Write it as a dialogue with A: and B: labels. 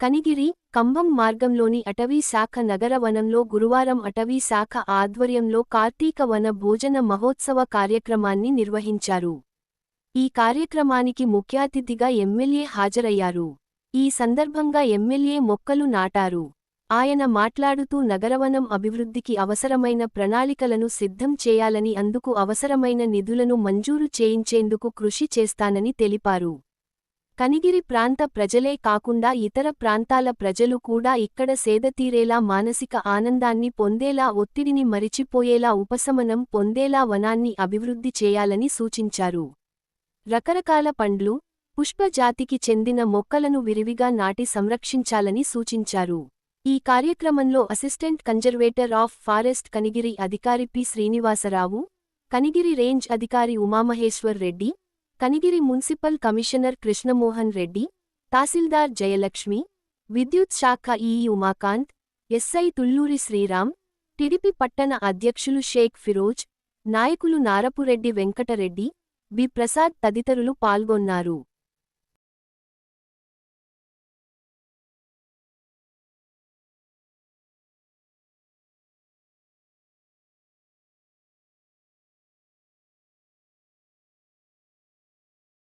A: కనిగిరి కంభం మార్గంలోని అటవీ శాఖ నగర వనంలో గురువారం అటవీ శాఖ ఆధ్వర్యంలో కార్తీక వన భోజన మహోత్సవ కార్యక్రమాన్ని నిర్వహించారు. ఈ కార్యక్రమానికి ముఖ్యాతిథిగా ఎమ్మెల్యే హాజరయ్యారు. ఈ సందర్భంగా ఎమ్మెల్యే మొక్కలు నాటారు. ఆయన మాట్లాడుతూ నగరవనం అభివృద్ధికి అవసరమైన ప్రణాళికలను సిద్ధం చేయాలని అందుకు అవసరమైన నిధులను మంజూరు చేయించేందుకు కృషి చేస్తానని తెలిపారు. కనిగిరి ప్రాంత ప్రజలే కాకుండా ఇతర ప్రాంతాల ప్రజలు కూడా ఇక్కడ సేదతీరేలా మానసిక ఆనందాన్ని పొందేలా ఒత్తిడిని మరిచిపోయేలా ఉపశమనం పొందేలా వనాన్ని అభివృద్ధి చేయాలని సూచించారు. రకరకాల పండ్లు పుష్పజాతికి చెందిన మొక్కలను విరివిగా నాటి సంరక్షించాలని సూచించారు. ఈ కార్యక్రమంలో assistant conservator of forest Kanigiri అధికారి పి. శ్రీనివాసరావు కనిగిరి రేంజ్ అధికారి ఉమామహేశ్వర్ రెడ్డి కనిగిరి మున్సిపల్ కమిషనర్ కృష్ణమోహన్ రెడ్డి తహసీల్దార్ జయలక్ష్మి విద్యుత్ శాఖ EE Umakanth SI Tulluri Sriram TDP పట్టణ అధ్యక్షులు షేక్ ఫిరోజ్ నాయకులు నారపురెడ్డి వెంకటరెడ్డి బి ప్రసాద్ తదితరులు పాల్గొన్నారు.